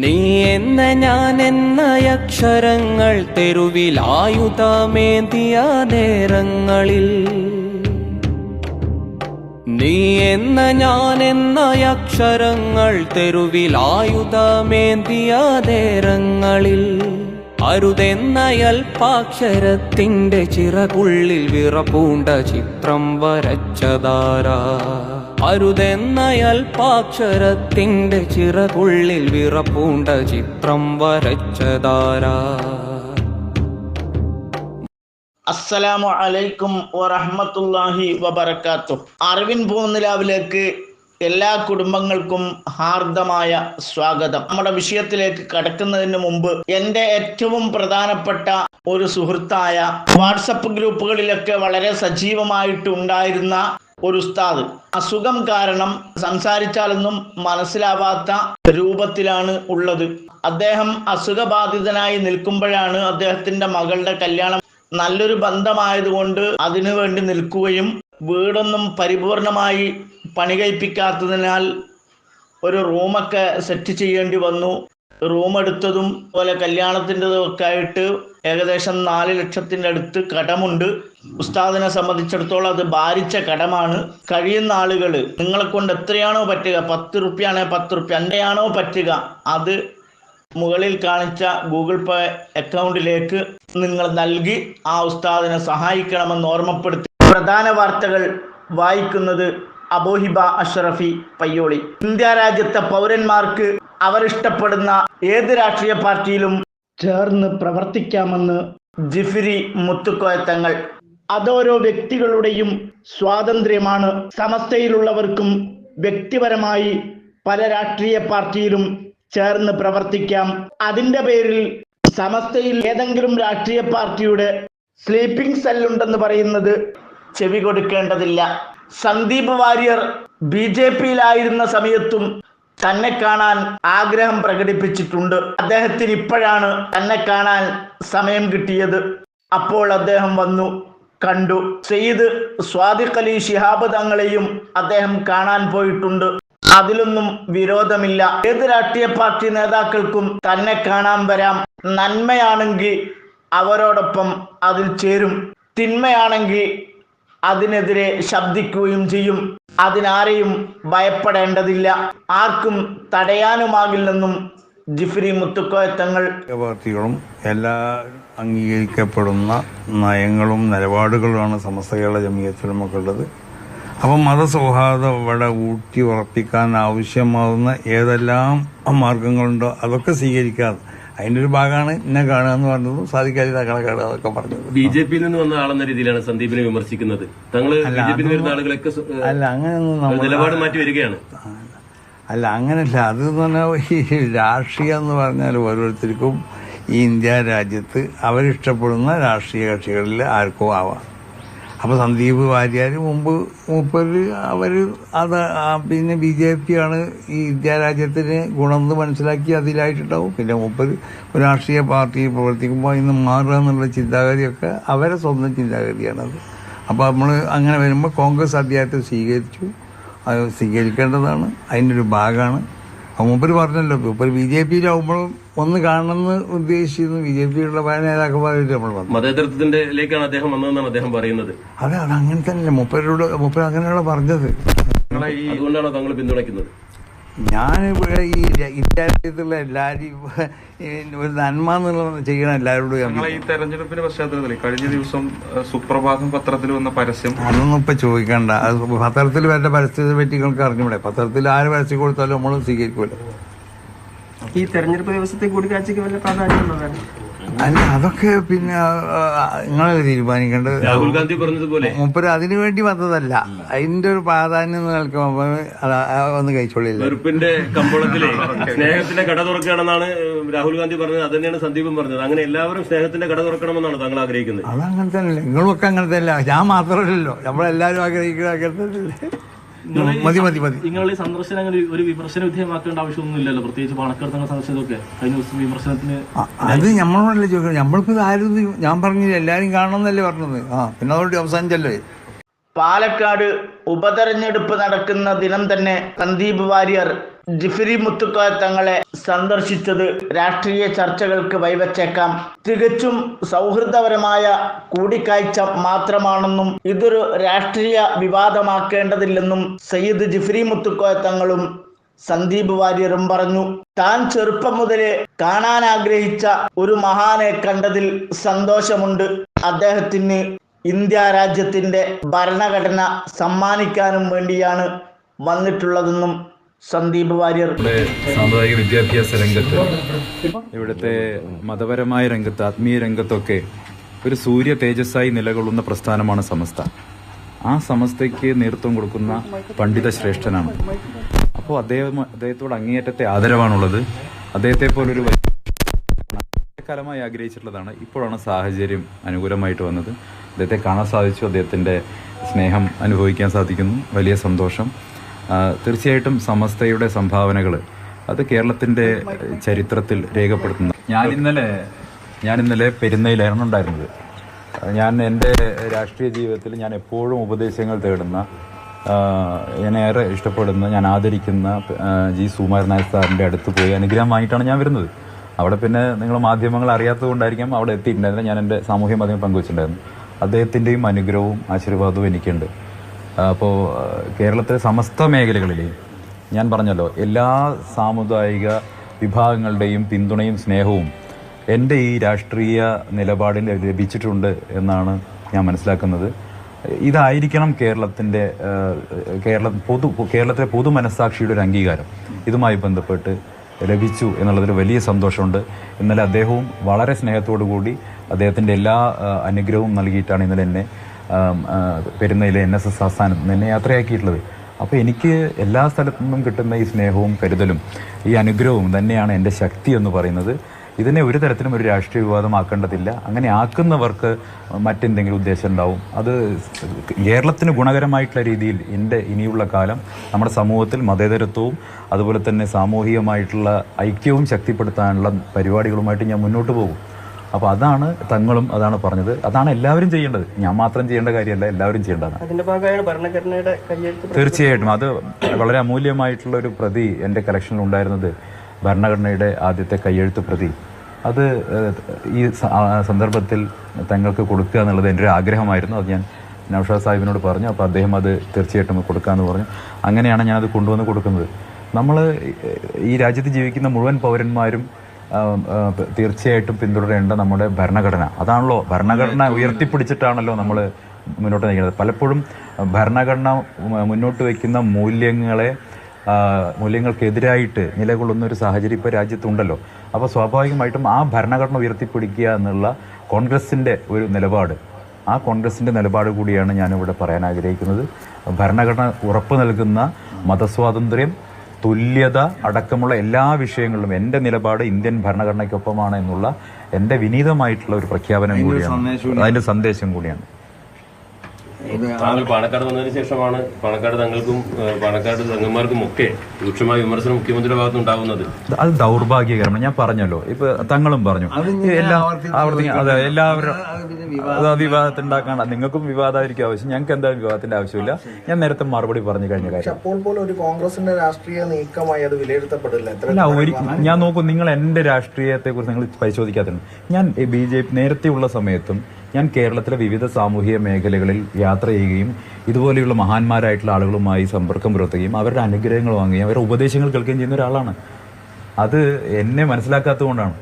നീ എന്ന ഞാൻ എന്ന അക്ഷരങ്ങൾ തെരുവിലായുധമേന്തിയ നേരങ്ങളിൽ നീ എന്ന ഞാൻ എന്ന അക്ഷരങ്ങൾ തെരുവിലായുധമേന്തിയ നേരങ്ങളിൽ അരുതെന്ന അല്പാക്ഷരത്തിന്റെ ചിറകുള്ളിൽ വിറപൂണ്ട ചിത്രം വരച്ചതാരാ. അരുതെന്ന അല്പാക്ഷരത്തിന്റെ ചിറകുള്ളിൽ വിറപ്പൂണ്ട ചിത്രം വരച്ചതാരാ. അസ്സലാമു അലൈക്കും വറഹ്മത്തുള്ളാഹി വബർക്കാത്തു അറിവിൻ പൂന്നിലാവിലേക്ക് എല്ലാ കുടുംബങ്ങൾക്കും ഹാർദമായ സ്വാഗതം. നമ്മുടെ വിഷയത്തിലേക്ക് കടക്കുന്നതിന് മുമ്പ് എന്റെ ഏറ്റവും പ്രധാനപ്പെട്ട ഒരു സുഹൃത്തായ വാട്സപ്പ് ഗ്രൂപ്പുകളിലൊക്കെ വളരെ സജീവമായിട്ട് ഉണ്ടായിരുന്ന ഒരു ഉസ്താദ്. അസുഖം കാരണം സംസാരിച്ചാലൊന്നും മനസ്സിലാവാത്ത രൂപത്തിലാണ് ഉള്ളത്. അദ്ദേഹം അസുഖബാധിതനായി നിൽക്കുമ്പോഴാണ് അദ്ദേഹത്തിന്റെ മകളുടെ കല്യാണം നല്ലൊരു ബന്ധമായതുകൊണ്ട് അതിനു വേണ്ടി നിൽക്കുകയും വീടൊന്നും പരിപൂർണമായി പണി കഴിപ്പിക്കാത്തതിനാൽ ഒരു റൂമൊക്കെ സെറ്റ് ചെയ്യേണ്ടി വന്നു. റൂം എടുത്തതും അതുപോലെ കല്യാണത്തിന്റെതും ഒക്കെ ആയിട്ട് ഏകദേശം നാല് ലക്ഷത്തിന്റെ അടുത്ത് കടമുണ്ട്. ഉസ്താദിനെ സംബന്ധിച്ചിടത്തോളം അത് ഭാരിച്ച കടമാണ്. കഴിയുന്ന ആളുകൾ നിങ്ങളെ കൊണ്ട് എത്രയാണോ പറ്റുക പത്ത് റുപ്യാണെ പത്ത് റുപ്യ എന്റെയാണോ പറ്റുക അത് മുകളിൽ കാണിച്ച ഗൂഗിൾ പേ അക്കൗണ്ടിലേക്ക് നിങ്ങൾ നൽകി ആ ഉസ്താദിനെ സഹായിക്കണമെന്ന് ഓർമ്മപ്പെടുത്തി. പ്രധാന വാർത്തകൾ വായിക്കുന്നത് അബോഹിബ അഷ്റഫി പയ്യോളി. ഇന്ത്യ രാജ്യത്തെ പൗരന്മാർക്ക് അവരിഷ്ടപ്പെടുന്ന ഏത് രാഷ്ട്രീയ പാർട്ടിയിലും ചേർന്ന് പ്രവർത്തിക്കാമെന്ന് ജിഫിരി മുത്തുക്കോയത്തങ്ങൾ അതോരോ വ്യക്തികളുടെയും സ്വാതന്ത്ര്യമാണ് സമസ്തയിലുള്ളവർക്കും വ്യക്തിപരമായി പല രാഷ്ട്രീയ പാർട്ടിയിലും ചേർന്ന് പ്രവർത്തിക്കാം. അതിന്റെ പേരിൽ സമസ്തയിൽ ഏതെങ്കിലും രാഷ്ട്രീയ പാർട്ടിയുടെ സ്ലീപ്പിംഗ് സെല്ലുണ്ടെന്ന് പറയുന്നത് ചെവി കൊടുക്കേണ്ടതില്ല. സന്ദീപ് വാര്യർ ബി ജെ പിയിലായിരുന്ന സമയത്തും തന്നെ കാണാൻ ആഗ്രഹം പ്രകടിപ്പിച്ചിട്ടുണ്ട്. അദ്ദേഹത്തിന് ഇപ്പോഴാണ് തന്നെ കാണാൻ സമയം കിട്ടിയത്. അപ്പോൾ അദ്ദേഹം വന്നു കണ്ടു. സെയ്ദ് സ്വാദിഖ് അലി ശിഹാബ് തങ്ങളെയും അദ്ദേഹം കാണാൻ പോയിട്ടുണ്ട്. അതിലൊന്നും വിരോധമില്ല. ഏത് രാഷ്ട്രീയ പാർട്ടി നേതാക്കൾക്കും തന്നെ കാണാൻ വരാം. നന്മയാണെങ്കിൽ അവരോടൊപ്പം അതിൽ ചേരും. തിന്മയാണെങ്കിൽ അതിനെതിരെ ശബ്ദിക്കുകയും ചെയ്യും. അതിനാരെയും ഭയപ്പെടേണ്ടതില്ല. ആർക്കും തടയാനുമാകില്ലെന്നും ജിഫ്രി മുത്തുക്കോയത്തങ്ങൾ പാർട്ടികളും എല്ലാ അംഗീകരിക്കപ്പെടുന്ന നയങ്ങളും നിലപാടുകളുമാണ് സമസ്ത കേരള ജമീയത്തിലുമൊക്കെ ഉള്ളത്. അപ്പം മതസൗഹാർദ്ദം ഇവിടെ ഊട്ടി ഉറപ്പിക്കാൻ ആവശ്യമാകുന്ന ഏതെല്ലാം മാർഗങ്ങളുണ്ടോ അതൊക്കെ സ്വീകരിക്കാതെ അതിന്റെ ഒരു ഭാഗമാണ് എന്നെ കാണുക എന്ന് പറഞ്ഞതും സാധിക്കാതെ തങ്ങളെ കാണുക അതൊക്കെ പറഞ്ഞത്. ബി ജെ പിയിൽ നിന്ന് വന്ന ആളെന്ന രീതിയിലാണ് സന്ദീപിനെ വിമർശിക്കുന്നത്. തങ്ങൾ ബി ജെ പിയിൽ വരുന്ന ആളുകളൊക്കെ അല്ല അങ്ങനെയൊന്നും നിലപാട് മാറ്റി വരികയാണ്. അല്ല അങ്ങനല്ല. അത് എന്ന് പറഞ്ഞാൽ ഈ രാഷ്ട്രീയം എന്ന് പറഞ്ഞാൽ ഓരോരുത്തർക്കും ഈ ഇന്ത്യ രാജ്യത്ത് അവരിഷ്ടപ്പെടുന്ന രാഷ്ട്രീയ കക്ഷികളിൽ ആർക്കും ആവാം. അപ്പോൾ സന്ദീപ് വാര്യർ മുമ്പ് മൂപ്പര് അവർ അത് പിന്നെ ബി ജെ പി ആണ് ഈ വിദ്യാരാജ്യത്തിന് രാജ്യത്തിന് ഗുണമെന്ന് മനസ്സിലാക്കി അതിലായിട്ടുണ്ടാവും. പിന്നെ മൂപ്പര് ഒരു രാഷ്ട്രീയ പാർട്ടി പ്രവർത്തിക്കുമ്പോൾ ഇന്ന് മാറുക എന്നുള്ള ചിന്താഗതിയൊക്കെ അവരെ സ്വന്തം ചിന്താഗതിയാണത് അപ്പോൾ നമ്മൾ അങ്ങനെ വരുമ്പോൾ കോൺഗ്രസ് അധ്യായത്തെ സ്വീകരിച്ചു. അത് സ്വീകരിക്കേണ്ടതാണ്. അതിന്റെ ഒരു ഭാഗമാണ്. മൂപ്പര് പറഞ്ഞല്ലോ മൂപ്പര് ബി ജെ പിയിലാവുമ്പോഴും ഒന്ന് കാണണമെന്ന് ഉദ്ദേശിച്ചിരുന്നു. ബി ജെ പിയിലുള്ള പല നേതാക്കന്മാരായിട്ട് നമ്മൾ വന്നു. അദ്ദേഹം വന്നതെന്നാണ് അദ്ദേഹം പറയുന്നത്. അതെ അത് അങ്ങനെ തന്നെയല്ലേ മൂപ്പരോട് മൂപ്പര് അങ്ങനെയുള്ള പറഞ്ഞത്. അതുകൊണ്ടാണോ താങ്കൾ പിന്തുണയ്ക്കുന്നത്. ഞാനിവിടെ ഈ ഇക്കാര്യത്തിലുള്ള എല്ലാവരും ഒരു നന്മ എന്നുള്ളത് ചെയ്യണം എല്ലാവരോടും ഞങ്ങൾ ഈ തെരഞ്ഞെടുപ്പിന്റെ പശ്ചാത്തലത്തിൽ കഴിഞ്ഞ ദിവസം സുപ്രഭാതം പത്രത്തിൽ വന്ന പരസ്യം. അതൊന്നും ഇപ്പൊ ചോദിക്കണ്ട. അത് പത്രത്തിൽ വരേണ്ട പരസ്യത്തെ പറ്റി നിങ്ങൾക്ക് അറിഞ്ഞൂടെ? പത്രത്തിൽ ആര് പരസ്യം കൊടുത്താലും നമ്മൾ സ്വീകരിക്കുമല്ലോ ഈ തെരഞ്ഞെടുപ്പ് ദിവസത്തെ കൂടിക്കാഴ്ചക്ക് വല്ല പ്രാധാന്യമുള്ളതാണ് അല്ല അതൊക്കെ പിന്നെ നിങ്ങളല്ലേ തീരുമാനിക്കേണ്ടത്? രാഹുൽ ഗാന്ധി പറഞ്ഞതുപോലെ. മൂപ്പര് അതിനു വേണ്ടി വന്നതല്ല. അതിന്റെ ഒരു പ്രാധാന്യം നിൽക്കുമ്പോൾ ഒന്ന് കഴിച്ചോളില്ല? വെറുപ്പിന്റെ കമ്പോളത്തിലെ സ്നേഹത്തിന്റെ കട തുറക്കണമെന്നാണ് രാഹുൽ ഗാന്ധി പറഞ്ഞത്. അത് തന്നെയാണ് സന്ദീപും പറഞ്ഞത്. അങ്ങനെ എല്ലാവരും സ്നേഹത്തിന്റെ കട തുറക്കണമെന്നാണ് താങ്കൾ ആഗ്രഹിക്കുന്നത്. അതങ്ങനെ തന്നെയല്ലേ? നിങ്ങളൊക്കെ അങ്ങനെ തന്നെ ഞാൻ മാത്രമല്ലല്ലോ. നമ്മളെല്ലാവരും ആഗ്രഹിക്കുന്ന അങ്ങനെ മതി മതി മതി. നിങ്ങൾ ഈ സന്ദർശനങ്ങൾ ഒരു വിമർശന വിധേയമാക്കേണ്ട ആവശ്യമൊന്നും ഇല്ലല്ലോ പ്രത്യേകിച്ച് പാണക്കാട് തങ്ങൾ സന്ദർശനമൊക്കെ കഴിഞ്ഞ ദിവസം വിമർശനത്തിന് അത് നമ്മളോടല്ലേ ചോദിക്കണം നമ്മളിപ്പോ ആരും ഞാൻ പറഞ്ഞില്ല എല്ലാരും കാണണമെന്നല്ലേ പറഞ്ഞത്. ആ പിന്നെ അതോടെ അവസാനിച്ചല്ലേ പാലക്കാട് ഉപതെരഞ്ഞെടുപ്പ് നടക്കുന്ന ദിനം തന്നെ സന്ദീപ് വാര്യർ ജിഫിരി മുത്തുക്ക തങ്ങളെ സന്ദർശിച്ചത് രാഷ്ട്രീയ ചർച്ചകൾക്ക് വൈവച്ചേക്കാം തികച്ചും സൗഹൃദപരമായ കൂടിക്കാഴ്ച മാത്രമാണെന്നും ഇതൊരു രാഷ്ട്രീയ വിവാദമാക്കേണ്ടതില്ലെന്നും സയ്യിദ് ജിഫ്രി മുത്തുക്കോയ തങ്ങളും സന്ദീപ് വാര്യരും പറഞ്ഞു. താൻ ചെറുപ്പം മുതലേ കാണാൻ ആഗ്രഹിച്ച ഒരു മഹാനെ കണ്ടതിൽ സന്തോഷമുണ്ട്. അദ്ദേഹത്തിന് ഇന്ത്യ രാജ്യത്തിന്റെ ഭരണഘടന സമ്മാനിക്കാനും വേണ്ടിയാണ് വന്നിട്ടുള്ളതെന്നും സന്ദീപ് വാര്യർ. സാമ്പ്രദായിക വിദ്യാഭ്യാസ രംഗത്ത് ഇവിടുത്തെ മതപരമായ രംഗത്ത് ആത്മീയ രംഗത്തൊക്കെ ഒരു സൂര്യ തേജസ്സായി നിലകൊള്ളുന്ന പ്രസ്ഥാനമാണ് സമസ്ത. ആ സമസ്തയ്ക്ക് നേതൃത്വം കൊടുക്കുന്ന പണ്ഡിത ശ്രേഷ്ഠനാണ്. അപ്പോൾ അദ്ദേഹം അദ്ദേഹത്തോട് അങ്ങേയറ്റത്തെ ആദരവാണുള്ളത്. അദ്ദേഹത്തെ പോലൊരു കാലമായി ആഗ്രഹിച്ചിട്ടുള്ളതാണ്. ഇപ്പോഴാണ് സാഹചര്യം അനുകൂലമായിട്ട് വന്നത്. അദ്ദേഹത്തെ കാണാൻ സാധിച്ചു. അദ്ദേഹത്തിന്റെ സ്നേഹം അനുഭവിക്കാൻ സാധിക്കുന്നു. വലിയ സന്തോഷം. തീർച്ചയായിട്ടും സമസ്തയുടെ സംഭാവനകൾ അത് കേരളത്തിന്റെ ചരിത്രത്തിൽ രേഖപ്പെടുത്തുന്നു ഞാൻ ഇന്നലെ ഞാൻ ഇന്നലെ പെരുന്നയിലായിരുന്നു ഉണ്ടായിരുന്നത്. ഞാൻ എന്റെ രാഷ്ട്രീയ ജീവിതത്തിൽ ഞാൻ എപ്പോഴും ഉപദേശങ്ങൾ തേടുന്ന എന്നെ ഏറെ ഇഷ്ടപ്പെടുന്ന ഞാൻ ആദരിക്കുന്ന ജി സുമാരനായ സാറിന്റെ അടുത്ത് പോയി അനുഗ്രഹം വാങ്ങിയിട്ടാണ് ഞാൻ വരുന്നത്. അവിടെ പിന്നെ നിങ്ങൾ മാധ്യമങ്ങൾ അറിയാത്തത് കൊണ്ടായിരിക്കാം അവിടെ എത്തിയിട്ടുണ്ടായിരുന്നില്ല ഞാൻ എന്റെ സാമൂഹ്യ മാധ്യമം പങ്കുവച്ചിട്ടുണ്ടായിരുന്നു. അദ്ദേഹത്തിന്റെയും അനുഗ്രഹവും ആശീർവാദവും എനിക്കുണ്ട്. അപ്പോൾ കേരളത്തിലെ സമസ്ത മേഖലകളിൽ ഞാൻ പറഞ്ഞല്ലോ എല്ലാ സാമുദായിക വിഭാഗങ്ങളുടെയും പിന്തുണയും സ്നേഹവും എന്റെ ഈ രാഷ്ട്രീയ നിലപാടിൽ ലഭിച്ചിട്ടുണ്ട് എന്നാണ് ഞാൻ മനസ്സിലാക്കുന്നത്. ഇതായിരിക്കണം കേരളത്തിന്റെ കേരള പൊതു കേരളത്തിലെ പൊതു മനസ്സാക്ഷിയുടെ ഒരു അംഗീകാരം. ഇതുമായി ബന്ധപ്പെട്ട് ലഭിച്ചു എന്നുള്ളതിൽ വലിയ സന്തോഷമുണ്ട്. ഇന്നലെ അദ്ദേഹവും വളരെ സ്നേഹത്തോടു കൂടി അദ്ദേഹത്തിന്റെ എല്ലാ അനുഗ്രഹവും നൽകിയിട്ടാണ് ഇന്നലെ എന്നെ പെരുന്നയിലെ എൻ എസ് എസ് ആസ്ഥാനം എന്നെ യാത്രയാക്കിയിട്ടുള്ളത്. അപ്പോൾ എനിക്ക് എല്ലാ സ്ഥലത്തു നിന്നും കിട്ടുന്ന ഈ സ്നേഹവും കരുതലും ഈ അനുഗ്രഹവും തന്നെയാണ് എന്റെ ശക്തി എന്ന് പറയുന്നത്. ഇതിനെ ഒരു തരത്തിലും ഒരു രാഷ്ട്രീയ വിവാദമാക്കേണ്ടതില്ല. അങ്ങനെ ആക്കുന്നവർക്ക് മറ്റെന്തെങ്കിലും ഉദ്ദേശം ഉണ്ടാവും. അത് കേരളത്തിന് ഗുണകരമായിട്ടുള്ള രീതിയിൽ എന്റെ ഇനിയുള്ള കാലം നമ്മുടെ സമൂഹത്തിൽ മതേതരത്വവും അതുപോലെ തന്നെ സാമൂഹികമായിട്ടുള്ള ഐക്യവും ശക്തിപ്പെടുത്താനുള്ള പരിപാടികളുമായിട്ട് ഞാൻ മുന്നോട്ട് പോകും. അപ്പോൾ അതാണ് തങ്ങളും അതാണ് പറഞ്ഞത്. അതാണ് എല്ലാവരും ചെയ്യേണ്ടത്. ഞാൻ മാത്രം ചെയ്യേണ്ട കാര്യമല്ല എല്ലാവരും ചെയ്യേണ്ടതാണ്. അതിന്റെ ഭരണഘടനയുടെ തീർച്ചയായിട്ടും. അത് വളരെ അമൂല്യമായിട്ടുള്ള ഒരു പ്രതി എന്റെ കളക്ഷനിൽ ഉണ്ടായിരുന്നത് ഭരണഘടനയുടെ ആദ്യത്തെ കയ്യെഴുത്ത് പ്രതി. അത് ഈ സന്ദർഭത്തിൽ തങ്ങൾക്ക് കൊടുക്കുക എന്നുള്ളത് എന്റെ ഒരു ആഗ്രഹമായിരുന്നു. അത് ഞാൻ നൌഷാദ് സാഹിബിനോട് പറഞ്ഞു. അപ്പോൾ അദ്ദേഹം അത് തീർച്ചയായിട്ടും കൊടുക്കാമെന്ന് പറഞ്ഞു. അങ്ങനെയാണ് ഞാനത് കൊണ്ടുവന്ന് കൊടുക്കുന്നത്. നമ്മൾ ഈ രാജ്യത്ത് ജീവിക്കുന്ന മുഴുവൻ പൗരന്മാരും തീർച്ചയായിട്ടും പിന്തുടരേണ്ട നമ്മുടെ ഭരണഘടന. അതാണല്ലോ ഭരണഘടന ഉയർത്തിപ്പിടിച്ചിട്ടാണല്ലോ നമ്മൾ മുന്നോട്ട് നയിക്കുന്നത്. പലപ്പോഴും ഭരണഘടന മുന്നോട്ട് വയ്ക്കുന്ന മൂല്യങ്ങളെ മൂല്യങ്ങൾക്കെതിരായിട്ട് നിലകൊള്ളുന്ന ഒരു സാഹചര്യം ഇപ്പോൾ രാജ്യത്തുണ്ടല്ലോ. അപ്പോൾ സ്വാഭാവികമായിട്ടും ആ ഭരണഘടന ഉയർത്തിപ്പിടിക്കുക എന്നുള്ള കോൺഗ്രസിന്റെ ഒരു നിലപാട്. ആ കോൺഗ്രസിന്റെ നിലപാട് കൂടിയാണ് ഞാനിവിടെ പറയാൻ ആഗ്രഹിക്കുന്നത്. ഭരണഘടന ഉറപ്പ് നൽകുന്ന മതസ്വാതന്ത്ര്യം തുല്യത അടക്കമുള്ള എല്ലാ വിഷയങ്ങളിലും എന്റെ നിലപാട് ഇന്ത്യൻ ഭരണഘടനയ്ക്കൊപ്പമാണ് എന്നുള്ള എന്റെ വിനീതമായിട്ടുള്ള ഒരു പ്രഖ്യാപനം കൂടിയാണ്. അതിന്റെ സന്ദേശം കൂടിയാണ്. താങ്കൾ പാണക്കാട് വന്നതിന് ശേഷമാണ് പാണക്കാട് തങ്ങൾക്കും പാണക്കാട് തങ്ങന്മാർക്കും ഒക്കെ രൂക്ഷമായ വിമർശനം മുഖ്യമന്ത്രിയുടെ ഭാഗത്ത് ഉണ്ടാകുന്നത്. അത് ദൗർഭാഗ്യകരമാണ്. ഞാൻ പറഞ്ഞല്ലോ. ഇപ്പൊ തങ്ങളും പറഞ്ഞു. എല്ലാ ആവർത്തി അതെ എല്ലാവരും ഉണ്ടാക്കാണ്ട് നിങ്ങൾക്കും വിവാദമായിരിക്കും ആവശ്യം. ഞങ്ങൾക്ക് എന്താ വിവാദത്തിന്റെ ആവശ്യമില്ല. ഞാൻ നേരത്തെ മറുപടി പറഞ്ഞു കഴിഞ്ഞ കാര്യം. അപ്പോൾ പോലും ഒരു കോൺഗ്രസിന്റെ രാഷ്ട്രീയ നീക്കമായി അത് വിലയിരുത്തപ്പെടില്ല. എത്ര ഞാൻ നോക്കൂ നിങ്ങൾ എന്റെ രാഷ്ട്രീയത്തെ കുറിച്ച് നിങ്ങൾ പരിശോധിക്കാത്തുണ്ട് ഞാൻ ബി ജെ പി നേരത്തെയുള്ള സമയത്തും ഞാൻ കേരളത്തിലെ വിവിധ സാമൂഹിക മേഖലകളിൽ യാത്ര ചെയ്യുകയും ഇതുപോലെയുള്ള മഹാന്മാരായിട്ടുള്ള ആളുകളുമായി സമ്പർക്കം പുലർത്തുകയും അവരുടെ അനുഗ്രഹങ്ങൾ വാങ്ങുകയും അവരുടെ ഉപദേശങ്ങൾ കേൾക്കുകയും ചെയ്യുന്ന ഒരാളാണ്. അത് എന്നെ മനസ്സിലാക്കാത്തതുകൊണ്ടാണ്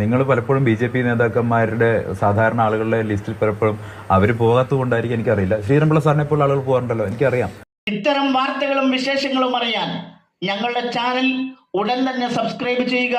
നിങ്ങൾ പലപ്പോഴും ബി ജെ പി നേതാക്കന്മാരുടെ സാധാരണ ആളുകളുടെ ലിസ്റ്റിൽ പലപ്പോഴും അവർ പോകാത്തത് കൊണ്ടായിരിക്കും എനിക്കറിയില്ല. ശ്രീരംപിള്ള സാറിനെ പോലുള്ള ആളുകൾ പോകാറുണ്ടല്ലോ എനിക്കറിയാം. ഇത്തരം വാർത്തകളും വിശേഷങ്ങളും അറിയാൻ ഞങ്ങളുടെ ചാനൽ ഉടൻ തന്നെ സബ്സ്ക്രൈബ് ചെയ്യുക.